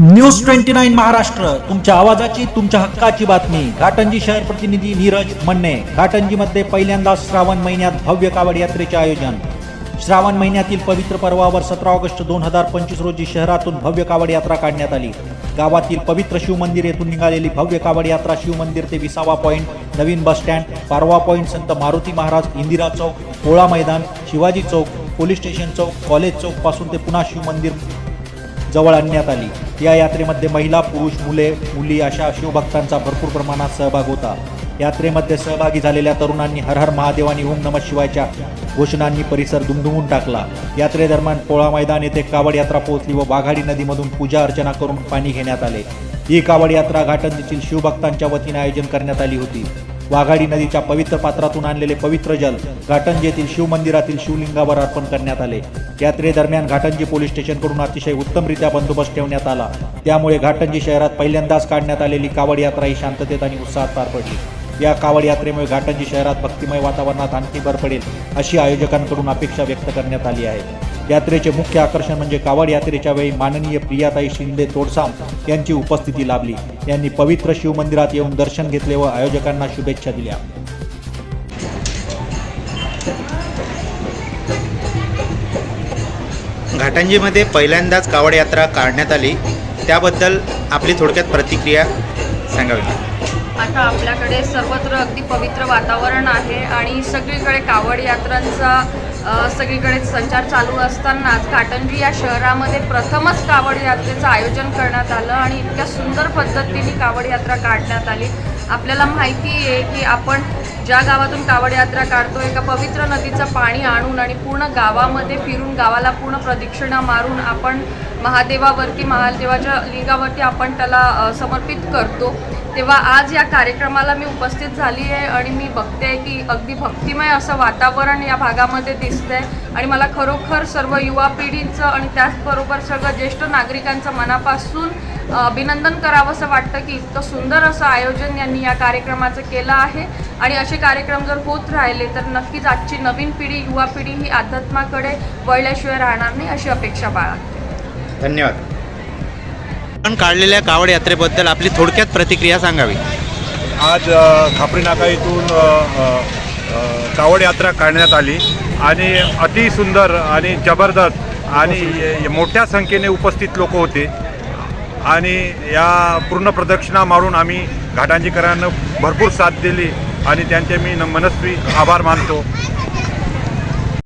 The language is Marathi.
न्यूज ट्वेंटी नाईन महाराष्ट्र तुमच्या आवाजाची तुमच्या हक्काची बातमी. घाटंजी शहर प्रतिनिधी नीरज मन्ने. घाटंजीमध्ये पहिल्यांदाच श्रावण महिन्यात भव्य कावड यात्रेचे आयोजन. श्रावण महिन्यातील पवित्र पर्वावर सतरा ऑगस्ट दोन हजार पंचवीस रोजी शहरातून भव्य कावड यात्रा काढण्यात आली. गावातील पवित्र शिवमंदिर येथून निघालेली भव्य कावड यात्रा शिवमंदिर ते विसावा पॉईंट नवीन bus stand Parva point Sant Maruti Maharaj Indira Chowk Pola मैदान Shivaji Chowk police station Chowk college चौकपासून ते पुन्हा शिवमंदिर जवळ आणण्यात आली. या यात्रेमध्ये महिला पुरुष मुले मुली अशा शिवभक्तांचा भरपूर प्रमाणात सहभाग होता. यात्रेमध्ये सहभागी झालेल्या तरुणांनी हर हर महादेव आणि ओम नमः शिवायच्या घोषणांनी परिसर दुमदुमून टाकला. यात्रेदरम्यान पोळा मैदान येथे कावड यात्रा पोहोचली व वाघाडी नदीमधून पूजा अर्चना करून पाणी घेण्यात आले. ही कावड यात्रा घाटन शिवभक्तांच्या वतीने आयोजन करण्यात आली होती. वाघाडी नदीच्या पवित्र पात्रातून आणलेले पवित्र जल घाटंजी येथील शिवमंदिरातील शिवलिंगावर अर्पण करण्यात आले. यात्रेदरम्यान घाटंजी पोलीस स्टेशनकडून अतिशय उत्तमरित्या बंदोबस्त ठेवण्यात आला. त्यामुळे घाटंजी शहरात पहिल्यांदाच काढण्यात आलेली कावड यात्रा ही शांततेत आणि उत्साहात पार पडली. या कावड यात्रेमुळे घाटंजी शहरात भक्तिमय वातावरणात आणखी भर पडेल अशी आयोजकांकडून अपेक्षा व्यक्त करण्यात आली आहे. यात्रेचे मुख्य आकर्षण म्हणजे कावड यात्रेच्या वेळी माननीय प्रियाताई शिंदे तोडसाम यांची उपस्थिती लाभली. यांनी पवित्र शिवमंदिरात येऊन दर्शन घेतले व आयोजकांना शुभेच्छा दिल्या. घाटंजीमध्ये पहिल्यांदाच कावड यात्रा काढण्यात आली. त्याबद्दल आपली थोडक्यात प्रतिक्रिया सांगावी. आता आपल्याकडे सर्वत्र अगदी पवित्र वातावरण आहे आणि सगळीकडे कावड यात्रांचा अ, सगळीकडे संचार चालू असतानाच काटंजी या शहरामध्ये प्रथमच कावड यात्रेचं आयोजन करण्यात आलं आणि इतक्या सुंदर पद्धतीने कावड यात्रा काढण्यात आली. आपल्याला माहिती आहे की आपण ज्या गावातून कावड यात्रा काढतो एका पवित्र नदीचं पाणी आणून आणि पूर्ण गावामध्ये फिरून गावाला पूर्ण प्रदक्षिणा मारून आपण महादेवावरती महादेवाच्या लिंगावरती आपण त्याला समर्पित करतो. तेव्हा आज या कार्यक्रमाला मी उपस्थित झाली आहे आणि मी बघते की अगदी भक्तिमय असं वातावरण या भागामध्ये दिसतंय. आणि मला खरोखर सर्व युवा पिढीचं आणि त्याचबरोबर सगळं ज्येष्ठ नागरिकांचं मनापासून अभिनंदन अभिनंदन करावंसं वाटतं की इतकं सुंदर असं आयोजन यांनी या कार्यक्रमाचं केलं आहे. आणि असे कार्यक्रम जर होत राहिले तर नक्कीच आजची नवीन पिढी युवा पिढी ही अध्यात्माकडे वळल्याशिवाय राहणार नाही अशी अपेक्षा बाळगते. धन्यवाद. आपण काढलेल्या कावड यात्रेबद्दल आपली थोडक्यात प्रतिक्रिया सांगावी. आज खापरी नाका इथून कावड यात्रा काढण्यात आली आणि अति सुंदर आणि जबरदस्त आणि मोठ्या संख्येने उपस्थित लोक होते. आणि या पूर्ण प्रदक्षिणा मारून आम्ही घाटांजीकरांना भरपूर साथ दिली आणि त्यांचे मी मनस्वी आभार मानतो.